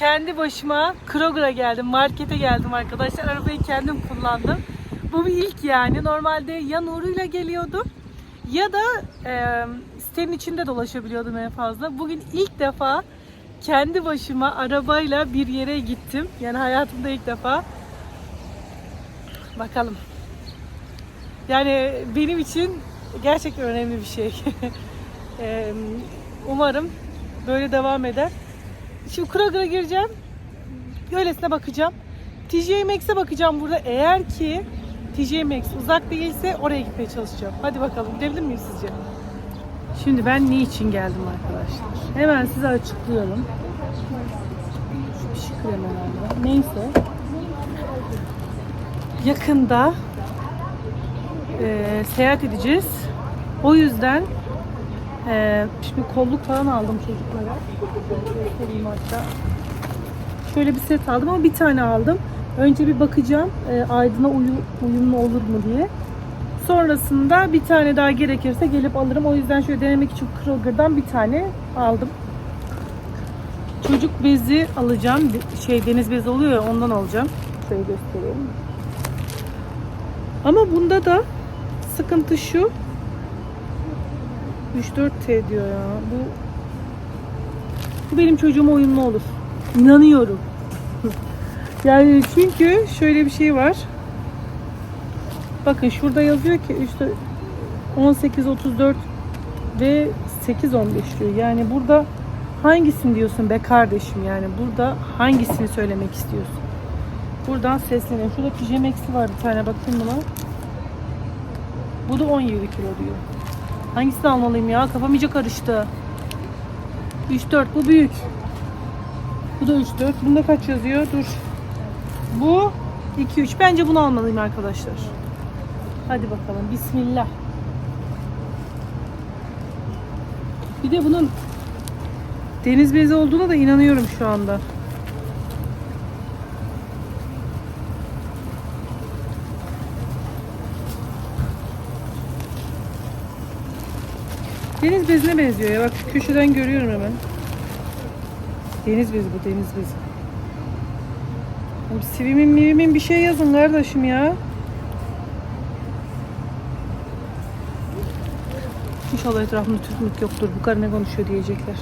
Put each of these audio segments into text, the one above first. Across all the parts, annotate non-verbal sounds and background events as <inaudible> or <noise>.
kendi başıma Kroger'a geldim, markete geldim arkadaşlar. Arabayı kendim kullandım. Bu bir ilk yani. Normalde ya Nuru'yla geliyordum ya da e, sitenin içinde dolaşabiliyordum en fazla. Bugün ilk defa kendi başıma arabayla bir yere gittim. Yani hayatımda ilk defa. Bakalım. Yani benim için gerçekten önemli bir şey. Eee, <laughs> Umarım böyle devam eder. Şimdi Kroger'a gireceğim. Öylesine bakacağım. TJ Maxx'e bakacağım burada. Eğer ki TJ Maxx uzak değilse oraya gitmeye çalışacağım. Hadi bakalım gidebilir miyim sizce? Şimdi ben niçin geldim arkadaşlar? Hemen size açıklıyorum. Şu şık herhalde. Neyse. Yakında eee, seyahat edeceğiz. O yüzden ee, şimdi kolluk falan aldım çocuklara. Göstereyim hatta. Şöyle bir set aldım ama bir tane aldım. Önce bir bakacağım e, Aydın'a uyu- uyumlu olur mu diye. Sonrasında bir tane daha gerekirse gelip alırım. O yüzden şöyle denemek için Kroger'dan bir tane aldım. Çocuk bezi alacağım. Şey deniz bezi oluyor ya ondan alacağım. Şöyle göstereyim. Ama bunda da sıkıntı şu. 3-4T diyor ya. Bu bu benim çocuğuma uyumlu olur. İnanıyorum. <laughs> yani çünkü şöyle bir şey var. Bakın şurada yazıyor ki işte 18 34 ve 8 15 diyor. Yani burada hangisini diyorsun be kardeşim yani burada hangisini söylemek istiyorsun? Buradan sesleniyorum. Şurada pijamex'i var bir tane bakayım buna. Bu da 17 kilo diyor. Hangisini almalıyım ya? Kafam iyice karıştı. 3-4 bu büyük. Bu da 3-4. Bunda kaç yazıyor? Dur. Bu 2-3. Bence bunu almalıyım arkadaşlar. Hadi bakalım. Bismillah. Bir de bunun deniz bezi olduğuna da inanıyorum şu anda. Deniz bezine benziyor ya. Bak şu köşeden görüyorum hemen. Deniz bezi bu deniz bezi. Oğlum sivimin mivimin bir şey yazın kardeşim ya. İnşallah etrafımda Türkmük yoktur. Bu karı ne konuşuyor diyecekler.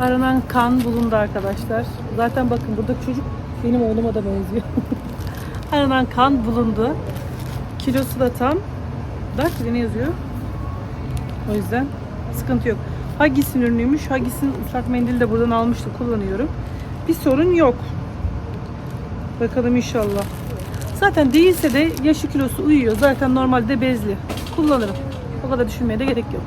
Aranan kan bulundu arkadaşlar. Zaten bakın burada çocuk benim oğluma da benziyor. <laughs> Aranan kan bulundu. Kilosu da tam. Bak ne yazıyor? O yüzden sıkıntı yok. Huggies'in ürünüymüş. Huggies'in ıslak mendili de buradan almıştım. Kullanıyorum. Bir sorun yok. Bakalım inşallah. Zaten değilse de yaşı kilosu uyuyor. Zaten normalde bezli. Kullanırım. O kadar düşünmeye de gerek yok.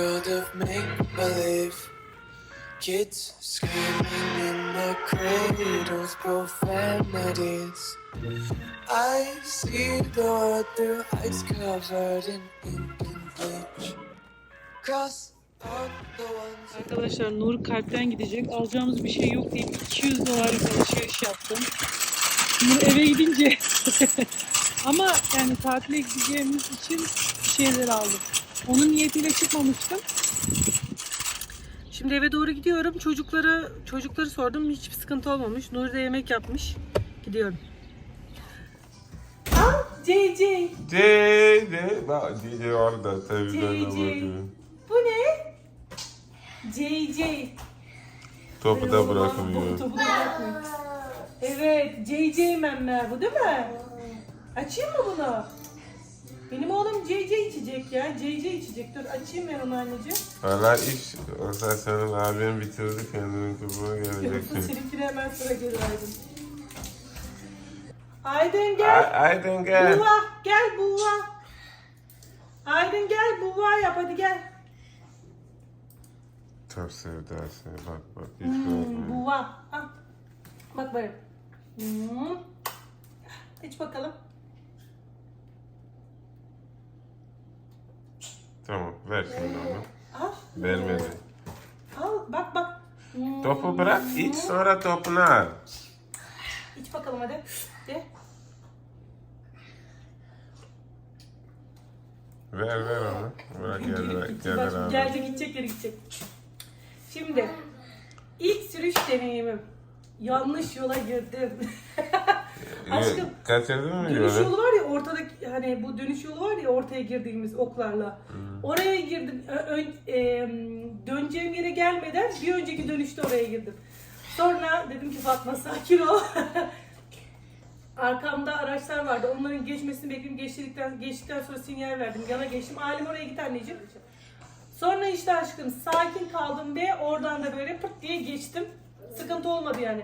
World of make believe. Kids screaming in the cradles, profanities. I see the world through ice covered in ink and bleach. Cross Arkadaşlar Nur kalpten gidecek. Alacağımız bir şey yok deyip 200 dolarlık alışveriş yaptım. Nur eve gidince <laughs> ama yani tatile gideceğimiz için bir şeyler aldım. Onun niyetiyle çıkmamıştım. Şimdi eve doğru gidiyorum. Çocuklara çocukları sordum. Hiçbir sıkıntı olmamış. Nur da yemek yapmış. Gidiyorum. Aa, JJ. DJ, bak DJ orada televizyona JJ. bakıyor. Bu ne? JJ. Topu da bırakmıyor. Topu da bırakmıyor. Evet, JJ memmer bu değil mi? Açayım mı bunu? Benim oğlum JJ içecek ya. JJ içecek. Dur açayım ben onu anneciğim. Valla iş, olsa senin abin bitirdi kendinin kubuna <laughs> Yoksa geleceksin. seninkine hemen sıra gelirdim. Aydın gel. Ay- Aydın gel. Buva gel buva. Aydın gel buva yap hadi gel. Çok sevdası. Bak bak hiç Hmm, buva. Al. Bak böyle. Hmm. İç bakalım. Tamam ver şimdi onu. Al. Vermedi. Al bak bak. Topu bırak iç sonra topunu al. İç bakalım hadi. De. Ver ver onu. Bırak gel bak, abi. gelecek gidecek geri gidecek. Şimdi ilk sürüş deneyimim. Yanlış yola girdim. <laughs> Aşkım, Ee, Kaçırdın mı Dönüş yolu? var ya ortadaki hani bu dönüş yolu var ya ortaya girdiğimiz oklarla. Oraya girdim. Ön- em, döneceğim yere gelmeden bir önceki dönüşte oraya girdim. Sonra dedim ki Fatma sakin ol. <laughs> Arkamda araçlar vardı. Onların geçmesini bekledim. Geçtikten, geçtikten sonra sinyal verdim. Yana geçtim. Alim oraya git anneciğim. Sonra işte aşkım sakin kaldım ve oradan da böyle pırt diye geçtim. Sıkıntı olmadı yani.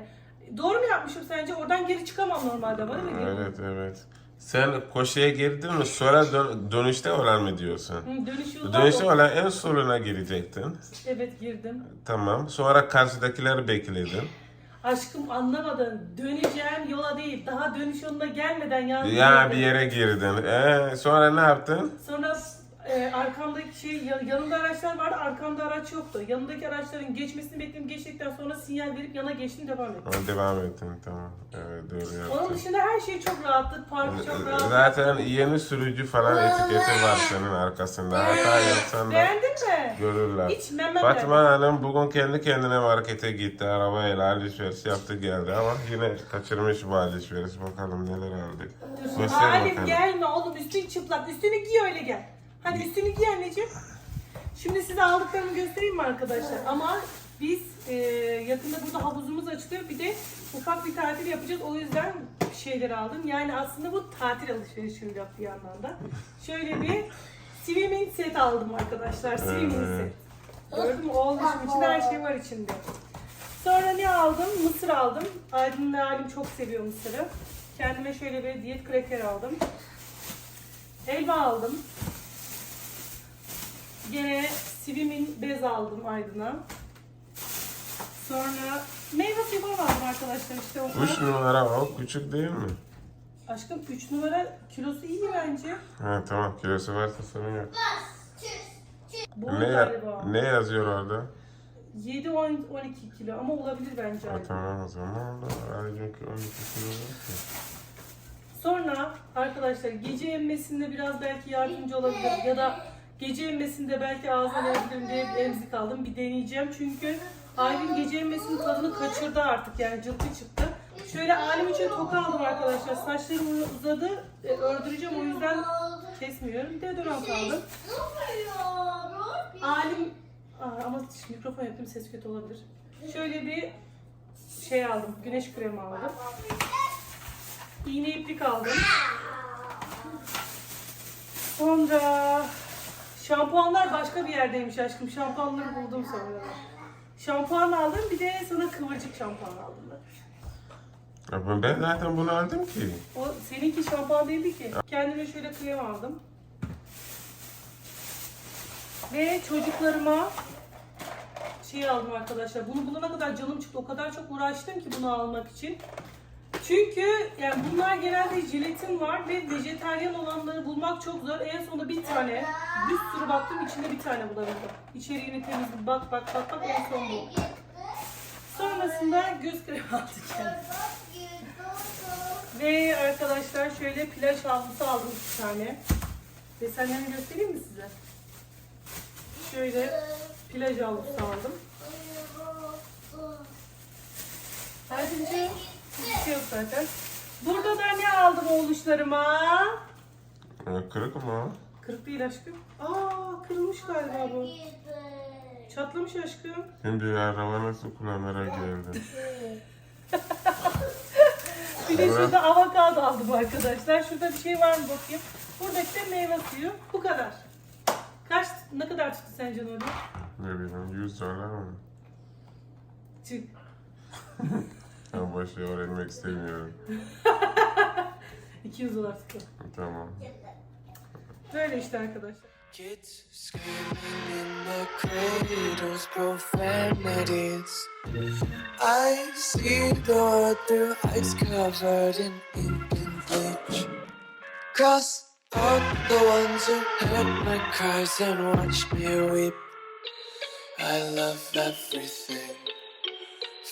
Doğru mu yapmışım sence? Oradan geri çıkamam normalde ama değil mi? Evet evet. Sen koşuya girdin mi sonra dön- dönüşte olan mı diyorsun? Hı, Dönüş yolu Dönüşte var. olan en soluna girecektin. Evet girdim. Tamam. Sonra karşıdakileri bekledin. Aşkım anlamadın. Döneceğim yola değil. Daha dönüş yoluna gelmeden yandım. Ya bir yere girdin. Ee, sonra ne yaptın? Sonra e, arkamdaki şey ya- yanımda araçlar vardı. Arkamda araç yoktu. Yanındaki araçların geçmesini bekledim. Geçtikten sonra sinyal verip yana geçtim devam ettim. Ha, devam ettin tamam. Evet doğru Onun yaptın. dışında her şey çok rahattı. Park çok rahat. Zaten yeni sürücü falan etiketi var senin arkasında. Hata yapsan da Beğendin mi? görürler. Hiç memem Fatma Hanım bugün kendi kendine markete gitti. Arabayla alışveriş yaptı geldi ama yine kaçırmış bu alışveriş. Bakalım neler aldık. Göster Halim bakalım. gelme oğlum üstün çıplak. Üstünü giy öyle gel. Hadi üstünü giy anneciğim. Şimdi size aldıklarımı göstereyim mi arkadaşlar? Ama biz e, yakında burada havuzumuz açılıyor. Bir de ufak bir tatil yapacağız. O yüzden şeyleri aldım. Yani aslında bu tatil alışverişi olacak bir yandan da. Şöyle bir swimming set aldım arkadaşlar. Swimming set. Gördün mü? Oğluşum için her şey var içinde. Sonra ne aldım? Mısır aldım. Aydın ve Halim çok seviyor mısırı. Kendime şöyle bir diyet kraker aldım. Elma aldım. Gene Sivim'in bez aldım Aydın'a. Sonra meyve suyu aldım arkadaşlar işte o Üç numara o küçük değil mi? Aşkım 3 numara kilosu iyi bence. Ha tamam kilosu varsa sorun yok. Bu Ne, galiba. ne yazıyor orada? 7-12 kilo ama olabilir bence. Ha, Aydın. tamam o zaman da ayrıca 12 kilo var ki. Sonra arkadaşlar gece emmesinde biraz belki yardımcı olabilir ya da gece emmesinde belki ağzına verebilirim diye bir emzik aldım. Bir deneyeceğim çünkü Aylin gece emmesinin tadını kaçırdı artık yani cılkı çıktı. Şöyle Alim için toka aldım arkadaşlar. Saçlarım uzadı. e, ördüreceğim o yüzden kesmiyorum. Deodorant aldım. Alim Aa, ama mikrofon yaptım ses kötü olabilir. Şöyle bir şey aldım. Güneş kremi aldım. İğne iplik aldım. Sonra şampuanlar başka bir yerdeymiş aşkım. Şampuanları buldum sonra. Şampuan aldım bir de sana kıvırcık şampuan aldım ben. Ben zaten bunu aldım ki. O seninki şampuan değildi ki. Kendime şöyle krem aldım. Ve çocuklarıma şey aldım arkadaşlar. Bunu bulana kadar canım çıktı. O kadar çok uğraştım ki bunu almak için. Çünkü yani bunlar genelde jelatin var ve vejetaryen olanları bulmak çok zor. En sonunda bir tane, bir sürü baktım içinde bir tane bulabildim. İçeriğini temizledim. Bak bak bak bak en son bu. Sonrasında göz kremi aldık. Ve arkadaşlar şöyle plaj havlusu aldım bir tane. Desenlerini göstereyim mi size? Şöyle plaj havlusu aldım. Ayrıca bir yok zaten. Burada da ne aldım oğluşlarıma? Ha, Kırık mı? Kırık değil aşkım. Aa kırılmış galiba bu. Çatlamış aşkım. Şimdi araba nasıl kullanarak geldin? <laughs> Bir de şurada avokado aldım arkadaşlar. Şurada bir şey var mı bakayım. Buradaki de meyve suyu. Bu kadar. Kaç, ne kadar tuttu sence Nuri? Ne bileyim 100 dolar mı? Çık. <laughs> Ben şey öğrenmek istemiyorum. <laughs> 200 dolar tuttu. Tamam. Böyle işte arkadaşlar. Kids screaming in the cradles, profanities. I see the world through eyes covered in ink and bleach. Cross out the ones who heard my cries and watched me weep. I love everything.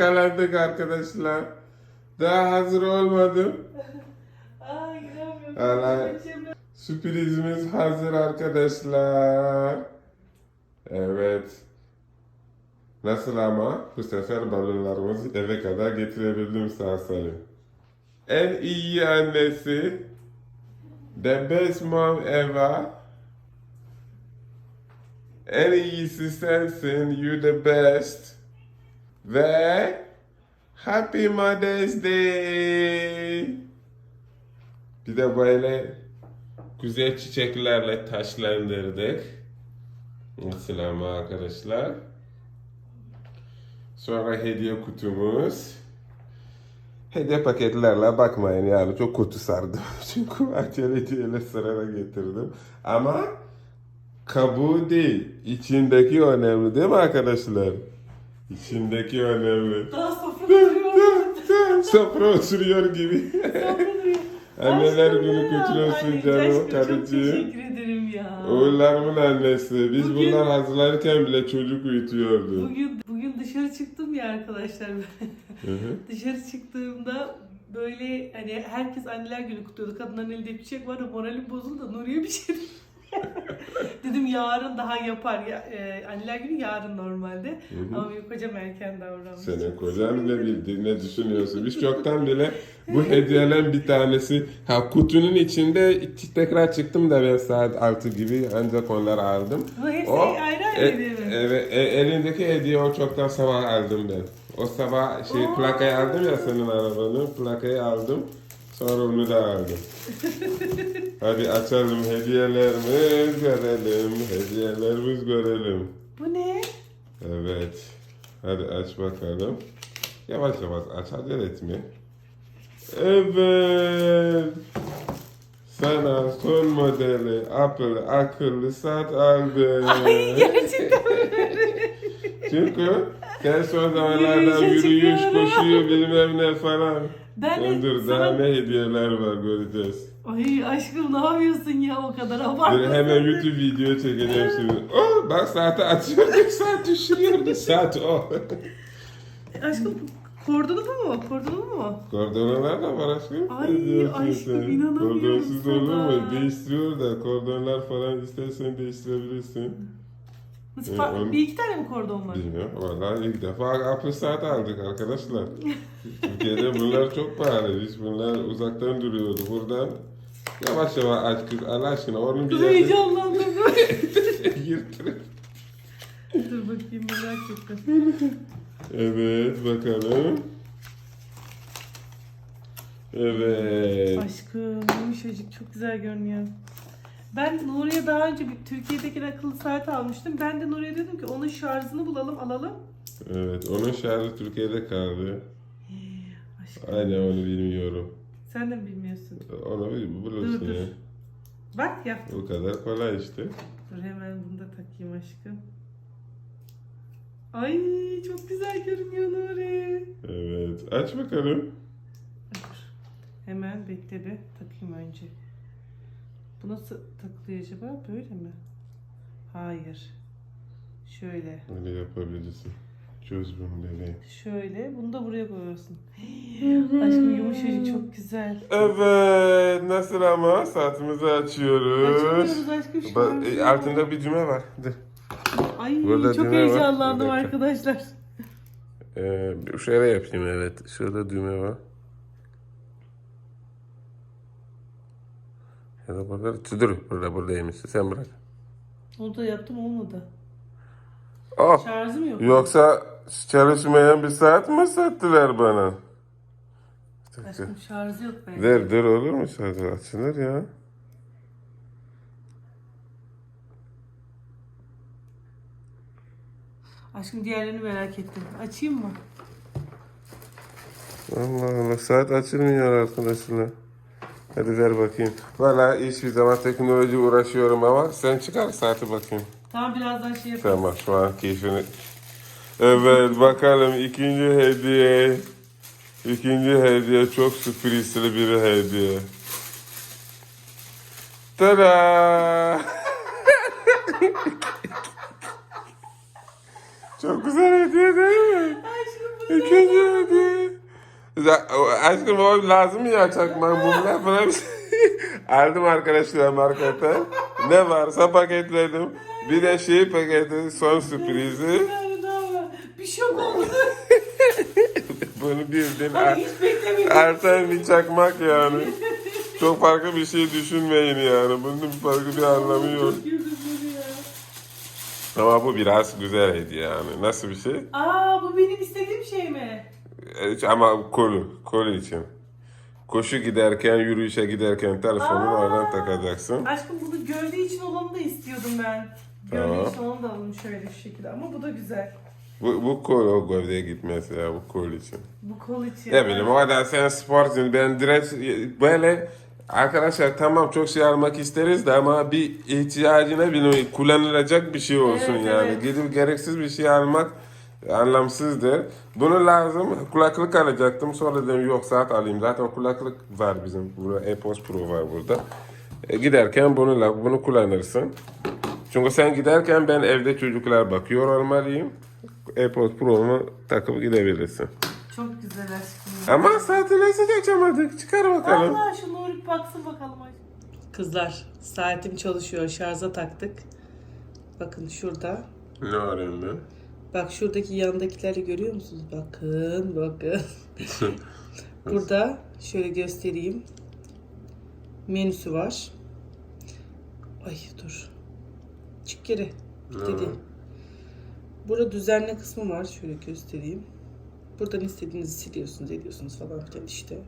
Yakalandık arkadaşlar. Daha hazır olmadım. <laughs> Ay inanmıyorum. Hala sürprizimiz hazır arkadaşlar. Evet. Nasıl ama? Bu sefer balonlarımızı eve kadar getirebildim sağ salim. En iyi annesi. The best mom ever. En iyisi sensin. You the best. Ve Happy Mother's Day. Bir de böyle güzel çiçeklerle taşlandırdık. Nasıl ama arkadaşlar. Sonra hediye kutumuz. Hediye paketlerle bakmayın yani çok kötü sardım. <laughs> Çünkü aceleciyle sırada getirdim. Ama kabuğu değil, içindeki önemli değil mi arkadaşlar? İçindeki önemli. Daha sofra duruyor. Sofra oturuyor gibi. Anneler günü ya. kutlu olsun Ay, canım aşkım, Çok karıcığım. teşekkür ederim ya. Oğullarımın annesi. Biz Bugün- bunlar hazırlarken bile çocuk uyutuyordu. Bugün bugün dışarı çıktım ya arkadaşlar. <laughs> Hı hı. dışarı çıktığımda böyle hani herkes anneler günü kutluyordu. Kadınların elinde bir çiçek var da moralim bozuldu da Nuriye bir şey. <laughs> Dedim yarın daha yapar. Ya, e, anneler günü yarın normalde. Ama benim kocam erken davranmış. Senin kocan bile bildi ne düşünüyorsun. Biz çoktan bile bu hediyelerin bir tanesi. Ha kutunun içinde tekrar çıktım da ben saat 6 gibi ancak onları aldım. Bu hepsi O, ayrı ayrı e- hediye mi? Evet, e- elindeki hediye o çoktan sabah aldım ben. O sabah şey Aa. plakayı aldım ya senin arabanın, plakayı aldım. Sonra onu da aldım. <laughs> Hadi açalım hediyelerimiz görelim, hediyelerimiz görelim. Bu ne? Evet. Hadi aç bakalım. Yavaş yavaş aç, acele etme. Evet. Sana son modeli Apple akıllı saat aldım. Ay gerçekten Çünkü sen son zamanlarda Yürüyüşe yürüyüş, çıkıyorum. koşuyor bilmem ne falan. Ben de sana- daha ne hediyeler var göreceğiz. Ay aşkım ne yapıyorsun ya o kadar abartma. hemen YouTube video çekeceğim şimdi. Oh bak saati açıyorduk, saat düşürüyordu, saat o. Aşkım kordonu bu mu? Kordonu mu? Kordonlar da var aşkım. Ay, aşkım, inanamıyorum Kordonsuz olur mu? sana. Değiştiriyor da kordonlar falan istersen değiştirebilirsin. Nasıl Ee, onu- Bir iki tane mi kordon var? Bilmiyorum. Vallahi ilk defa Apple saat aldık arkadaşlar. Türkiye'de bunlar çok pahalı. Biz bunlar uzaktan duruyordu. Buradan yavaş yavaş aç kız Allah aşkına. Onun bir Dur yerde heyecanlandım. <laughs> yırtırır. Dur bakayım merak ettim. Evet bakalım. Evet. Aşkım yumuşacık çok güzel görünüyor. Ben Nuriye daha önce bir Türkiye'deki akıllı saat almıştım. Ben de Nuriye dedim ki onun şarjını bulalım alalım. Evet. Onun şarjı Türkiye'de kaldı. Aşkım Aynen onu bilmiyorum. Sen de mi bilmiyorsun? Onu bil- Dur, bulursun dur. ya. Bak yaptım. O kadar kolay işte. Dur hemen bunu da takayım aşkım. Ay çok güzel görünüyor Nuri. Evet. Aç bakalım. Dur. Hemen bekle bir takayım önce. Bu nasıl takılıyor acaba? Böyle mi? Hayır. Şöyle. Öyle yapabilirsin. Çöz bunu bebeğim. Şöyle. Bunu da buraya koyuyorsun. Aşkım yumuşacık çok güzel. Evet. Nasıl ama? Saatimizi açıyoruz. Açmıyoruz aşkım şu Ba- an. e, altında bir düğme var. Dur. Ay Burada çok düğme var. heyecanlandım Bir dakika. arkadaşlar. Ee, şöyle yapayım evet. Şurada düğme var. Ya da burada. Dur. Burada buradaymış. Sen bırak. Onu da yaptım olmadı. Oh. Şarjım yok. Yoksa çalışmayan bir saat mi sattılar bana? Aşkım şarjı yok bence. Ver dur olur mu şarjı açılır ya. Aşkım diğerlerini merak ettim. Açayım mı? Allah Allah saat açılmıyor arkadaşlar. Hadi ver bakayım. Valla hiçbir zaman teknoloji uğraşıyorum ama sen çıkar saati bakayım. Tamam birazdan şey yapayım. Tamam şu an keyfini. Evet bakalım ikinci hediye. İkinci hediye çok sürprizli bir hediye. Tada! <laughs> çok güzel hediye değil mi? İkinci hediye. Aşkım o lazım ya çakmak mumlar <laughs> falan bir şey. Aldım arkadaşlar marketten. Ne varsa paketledim. Bir de şey paketi son sürprizi. <laughs> Var. Bir. Bunu bildin. Ay, hiç beklemedim. Artan bir çakmak yani. Çok farklı bir şey düşünmeyin yani. Bunun farklı bir anlamı yok. Çok ya. Ama bu biraz güzel hediye yani. Nasıl bir şey? Aa bu benim istediğim şey mi? E, Ama kolu, kolu için. Koşu giderken, yürüyüşe giderken telefonunu Aa. oradan takacaksın. Aşkım bunu gövde için olanı da istiyordum ben. Gövde Tamam. için olanı da alalım şöyle şu şekilde ama bu da güzel. Bu, bu kol o gövdeye gitmez ya bu kol için. Bu kol için. Ne bileyim o kadar sen sporcusun ben direkt böyle arkadaşlar tamam çok şey almak isteriz de ama bir ihtiyacına bile kullanılacak bir şey olsun Evet, yani. evet. Gidip gereksiz bir şey almak anlamsızdır. Bunu lazım. Kulaklık alacaktım. Sonra dedim yok saat alayım. Zaten kulaklık var bizim. Burada AirPods Pro var burada. E, giderken bunu bunu kullanırsın. Çünkü sen giderken ben evde çocuklar bakıyor olmalıyım. AirPods Pro'mu takıp gidebilirsin. Çok güzel aşkım. Ama saati nasıl açamadık? Çıkar bakalım. Allah şu Nuri baksın bakalım aşkım. Kızlar saatim çalışıyor. Şarja taktık. Bakın şurada. Ne arıyorum ben? Bak şuradaki yandakileri görüyor musunuz? Bakın bakın. <laughs> Burada şöyle göstereyim. Menüsü var. Ay dur. Çık geri. Dedi. Burada düzenle kısmı var. Şöyle göstereyim. Buradan istediğinizi siliyorsunuz, ediyorsunuz falan filan işte.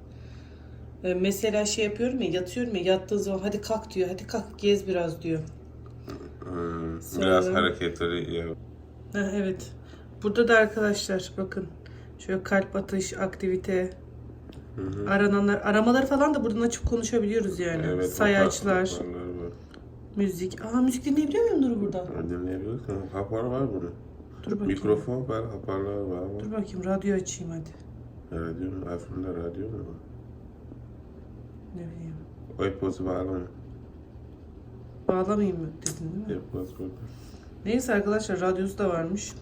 Ee, mesela şey yapıyorum ya, yatıyorum ya, yattığı zaman hadi kalk diyor, hadi kalk gez biraz diyor. Hmm, Sonra- biraz hareketleri ya. Ha, evet. Burada da arkadaşlar bakın. Şöyle kalp atış, aktivite, arananlar, aramalar falan da buradan açıp konuşabiliyoruz yani. Evet, Sayaçlar, müzik. Aa müzik dinleyebiliyor muyum Nuri burada? Dinleyebilirsin. Hoparlör var bunun. Dur bakayım. Mikrofon var, hoparlör var. Dur bakayım radyo açayım hadi. Radyo mu? iPhone'da radyo mu var? Ne bileyim. iPods bağlı mı? Bağlamayayım mı dedin değil mi? iPods burada. Neyse arkadaşlar radyosu da varmış.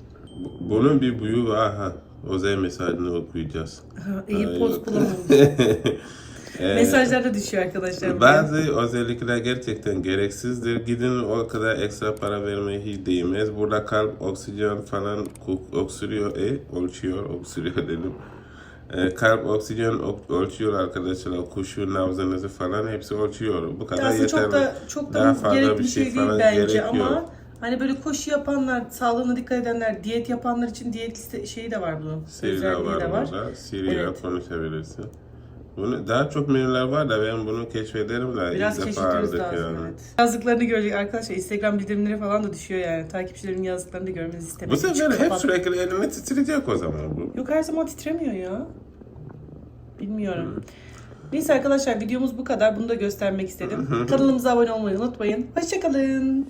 Bu- Bunun bir buyu var ha. Özel mesajını okuyacağız. Ha, iyi poz yok. <laughs> Mesajlar da düşüyor arkadaşlar. Bazı özellikler gerçekten gereksizdir. Gidin o kadar ekstra para vermeye hiç değmez. Burada kalp, oksijen falan oksürüyor, e, ölçüyor, oksürüyor <laughs> dedim. E, kalp, oksijen ok- ölçüyor arkadaşlar. Kuşu, nabzınızı falan hepsi ölçüyor. Bu kadar Aslında yeterli. çok da çok Daha da fazla gerekli bir şey şey falan bence gerekiyor. ama hani böyle koşu yapanlar, sağlığına dikkat edenler, diyet yapanlar için diyet liste şeyi de var bunun. Siri de var, de var. Siri Evet. konuşabilirsin. Bunu, daha çok menüler var da ben bunu keşfederim de Biraz ilk defa keşfetmemiz aldık lazım yani. evet. Yazdıklarını görecek arkadaşlar. Instagram bildirimleri falan da düşüyor yani. Takipçilerimin yazdıklarını da görmenizi Bu sefer hep sürekli elini titreyecek o zaman bu. Yok her zaman titremiyor ya. Bilmiyorum. Neyse arkadaşlar videomuz bu kadar. Bunu da göstermek istedim. Kanalımıza abone olmayı unutmayın. Hoşçakalın.